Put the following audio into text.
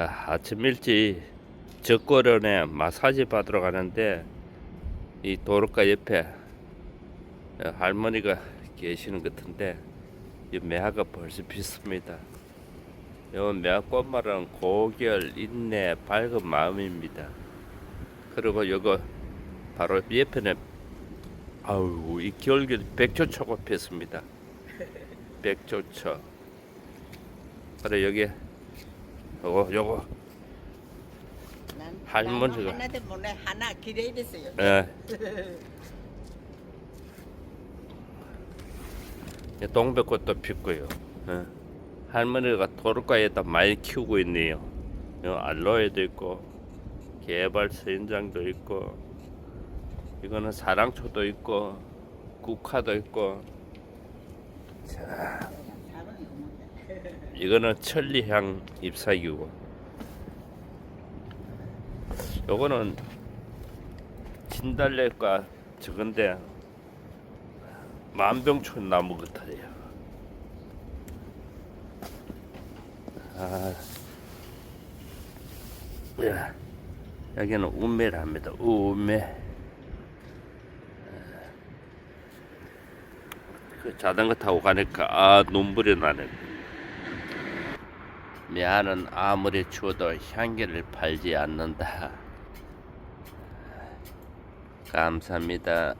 아, 아침 일찍 적거런에 마사지 받으러 가는데 이 도로가 옆에 할머니가 계시는 것 같은데 이 매화가 벌써 피습니다. 요 매화 꽃말은 고결, 인내, 밝은 마음입니다. 그리고 요거 바로 옆에는 아우 이 겨울길 백조초가 피었습니다. 백조초. 그래 여기 요거 요거 난 할머니가- 하나 때문에 하나 기대야 됐어요. 예. 예, 동백꽃도 피고요. 예. 할머니가 도로가에다 많이 키우고 있네요. 요 알로에도 있고 개발 서인장도 있고 이거는 사랑초도 있고 국화도 있고 자 이거는 천리향 잎사귀고 요거는 진달래과 저건데 만병촌 나무 같아요. 아, 야, 여기는 운매랍니다. 운매. 그 자전거 타고 가니까 아 눈물이 나네. 미안은 아무리 추워도 향기를 팔지 않는다. 감사합니다.